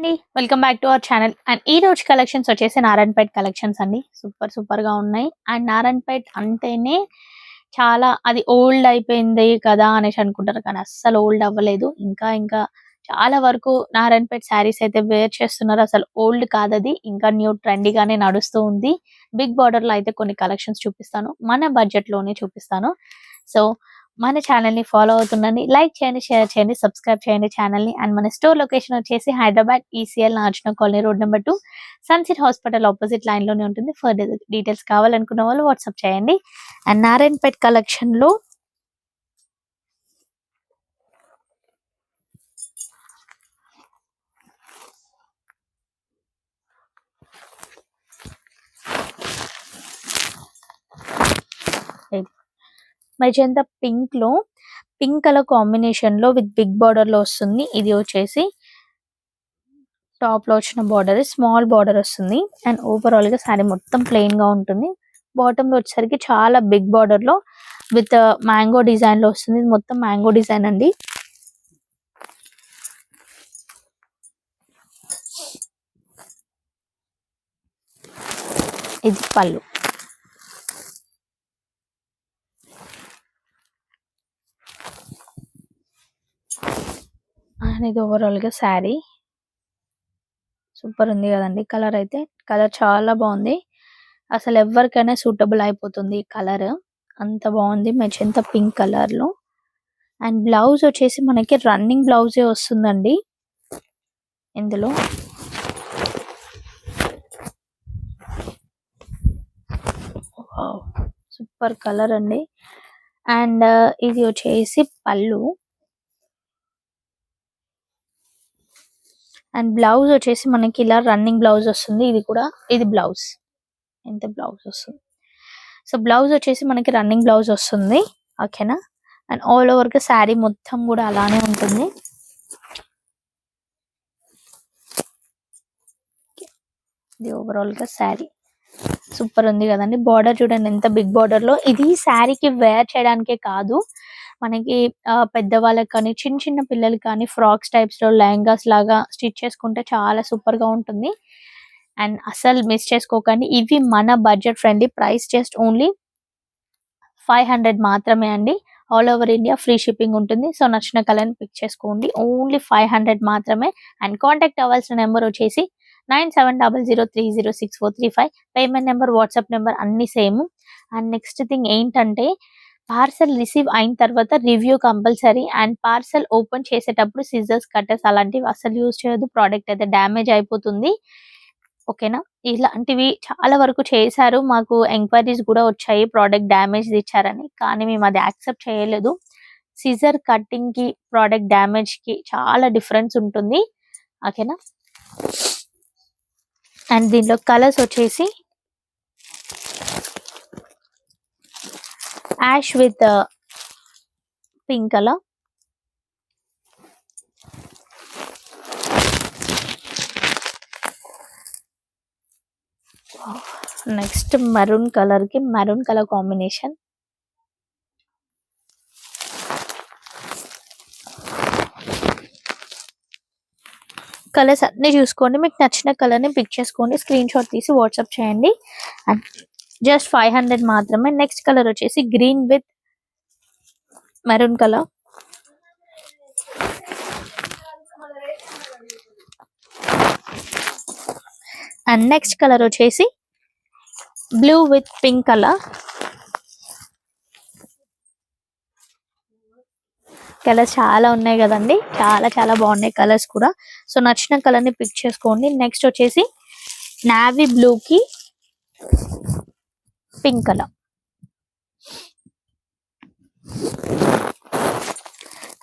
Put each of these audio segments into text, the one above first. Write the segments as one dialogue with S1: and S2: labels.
S1: అండి. Welcome back to our channel and ఈ రోజు కలెక్షన్స్ వచ్చేసి నారాయణపేట్ కలెక్షన్స్ అండి. సూపర్ సూపర్గా ఉన్నాయి. అండ్ నారాయణపేట్ అంటేనే చాలా అది ఓల్డ్ అయిపోయింది కదా అనేసి అనుకుంటారు. కానీ అస్సలు ఓల్డ్ అవ్వలేదు. ఇంకా ఇంకా చాలా వరకు నారాయణపేట్ శారీస్ అయితే వేర్ చేస్తున్నారు. అసలు ఓల్డ్ కాదది. ఇంకా న్యూ ట్రెండీగానే నడుస్తూ ఉంది. బిగ్ బార్డర్లో అయితే కొన్ని కలెక్షన్స్ చూపిస్తాను. మన బడ్జెట్లోనే చూపిస్తాను. సో మన ఛానల్ని ఫాలో అవుతుండండి. లైక్ చేయండి షేర్ చేయండి సబ్స్క్రైబ్ చేయండి ఛానల్ని అండ్ మన స్టోర్ లొకేషన్ వచ్చేసి హైదరాబాద్ ఈసీఎల్ నార్జున కాలనీ రోడ్ నెంబర్ టూ సన్సిట్ హాస్పిటల్ ఆపోజిట్ లైన్లోనే ఉంటుంది. ఫర్దర్ డీటెయిల్స్ కావాలనుకున్న వాళ్ళు వాట్సాప్ చేయండి. అండ్ నారాయణపేట్ కలెక్షన్లో మెజెంతా పింక్లో పింక్ కలర్ కాంబినేషన్లో విత్ బిగ్ బార్డర్లో వస్తుంది. ఇది వచ్చేసి టాప్లో వచ్చిన బార్డర్ స్మాల్ బార్డర్ వస్తుంది. అండ్ ఓవరాల్గా శారీ మొత్తం ప్లెయిన్గా ఉంటుంది. బాటమ్లో వచ్చేసరికి చాలా బిగ్ బార్డర్లో విత్ మ్యాంగో డిజైన్లో వస్తుంది. ఇది మొత్తం మ్యాంగో డిజైన్ అండి. ఇది పళ్ళు. అనేది ఇది ఓవరాల్గా శారీ సూపర్ ఉంది కదండి. కలర్ అయితే కలర్ చాలా బాగుంది. అసలు ఎవరికైనా సూటబుల్ అయిపోతుంది ఈ కలర్ అంత బాగుంది. మెజంత పింక్ కలర్లో. అండ్ బ్లౌజ్ వచ్చేసి మనకి రన్నింగ్ బ్లౌజే వస్తుందండి. ఇందులో. సూపర్ కలర్ అండి. అండ్ uh, ఇది వచ్చేసి పళ్ళు. అండ్ బ్లౌజ్ వచ్చేసి మనకి ఇలా రన్నింగ్ బ్లౌజ్ వస్తుంది. ఇది కూడా ఇది బ్లౌజ్. ఎంత బ్లౌజ్ వస్తుంది? సో బ్లౌజ్ వచ్చేసి మనకి రన్నింగ్ బ్లౌజ్ వస్తుంది. ఓకేనా? అండ్ ఆల్ ఓవర్గా శారీ మొత్తం కూడా అలానే ఉంటుంది. ఇది ఓవరాల్గా శారీ. సూపర్ ఉంది కదండి. బార్డర్ చూడండి ఎంత బిగ్ బార్డర్లో ఇది శారీకి వేర్ చేయడానికే కాదు. మనకి పెద్దవాళ్ళకి కానీ చిన్న చిన్న పిల్లలకి కానీ ఫ్రాక్స్ టైప్స్లో లెహంగాస్ లాగా స్టిచ్ చేసుకుంటే చాలా సూపర్గా ఉంటుంది. అండ్ అసలు మిస్ చేసుకోకండి. ఇవి మన budget friendly price just only five hundred మాత్రమే అండి. All over India free shipping ఉంటుంది. సో నచ్చిన కలర్ని పిక్ చేసుకోండి. ఓన్లీ ఫైవ్ హండ్రెడ్ మాత్రమే. అండ్ కాంటాక్ట్ అవ్వాల్సిన నెంబర్ వచ్చేసి nine seven double zero three zero six four three five. Payment number WhatsApp number అన్ని సేమ్. అండ్ నెక్స్ట్ థింగ్ ఏంటంటే parcel receive అయిన తర్వాత review compulsory and parcel open చేసేటప్పుడు scissors cutters అలాంటివి అసలు యూజ్ చేయొద్దు. ప్రోడక్ట్ అయితే డ్యామేజ్ అయిపోతుంది. ఓకేనా ఇలాంటివి చాలా వరకు చేశారు. మాకు ఎంక్వైరీస్ కూడా వచ్చాయి. ప్రోడక్ట్ డ్యామేజ్ ఇచ్చారని. కానీ మేము అది యాక్సెప్ట్ చేయలేదు. సిజర్ కట్టింగ్కి ప్రోడక్ట్ డ్యామేజ్కి చాలా డిఫరెన్స్ ఉంటుంది. ఓకేనా అండ్ దీంట్లో కలర్స్ వచ్చేసి ash with pink colour next maroon కలర్కి మరూన్ కలర్ కాంబినేషన్ కలర్స్ అన్ని చూసుకోండి. మీకు నచ్చిన కలర్ని పిక్ చేసుకోండి. స్క్రీన్ షాట్ తీసి వాట్సాప్ చేయండి. అండ్ జస్ట్ ఫైవ్ హండ్రెడ్ మాత్రమే. నెక్స్ట్ కలర్ వచ్చేసి green with maroon colour. And next colour వచ్చేసి blue with pink colour. Colours చాలా ఉన్నాయి కదండి. చాలా చాలా బాగున్నాయి కలర్స్ కూడా. సో నచ్చిన కలర్ని పిక్ చేసుకోండి. నెక్స్ట్ వచ్చేసి నావీ బ్లూ కి pink colour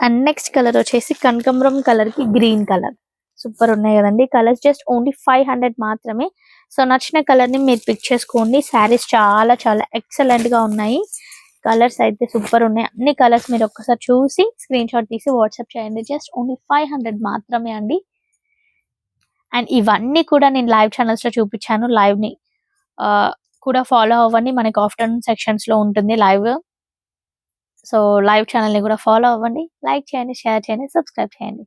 S1: and next colour వచ్చేసి కనకంబరం కలర్కి గ్రీన్ కలర్ సూపర్ ఉన్నాయి కదండి. Colours just only five hundred మాత్రమే. సో నచ్చిన కలర్ని మీరు పిక్ చేసుకోండి. శారీస్ చాలా చాలా ఎక్సలెంట్గా ఉన్నాయి. కలర్స్ అయితే సూపర్ ఉన్నాయి. అన్ని కలర్స్ మీరు ఒక్కసారి చూసి స్క్రీన్ షాట్ తీసి వాట్సాప్ చేయండి. జస్ట్ ఓన్లీ ఫైవ్ హండ్రెడ్ మాత్రమే అండి. అండ్ ఇవన్నీ కూడా నేను లైవ్ ఛానల్స్లో చూపించాను. లైవ్ని కూడా ఫాలో అవ్వండి. మనకి ఆఫ్టర్నూన్ సెక్షన్స్లో ఉంటుంది లైవ్ సో లైవ్ ఛానల్ని కూడా ఫాలో అవ్వండి. లైక్ చేయండి షేర్ చేయండి సబ్స్క్రైబ్ చేయండి.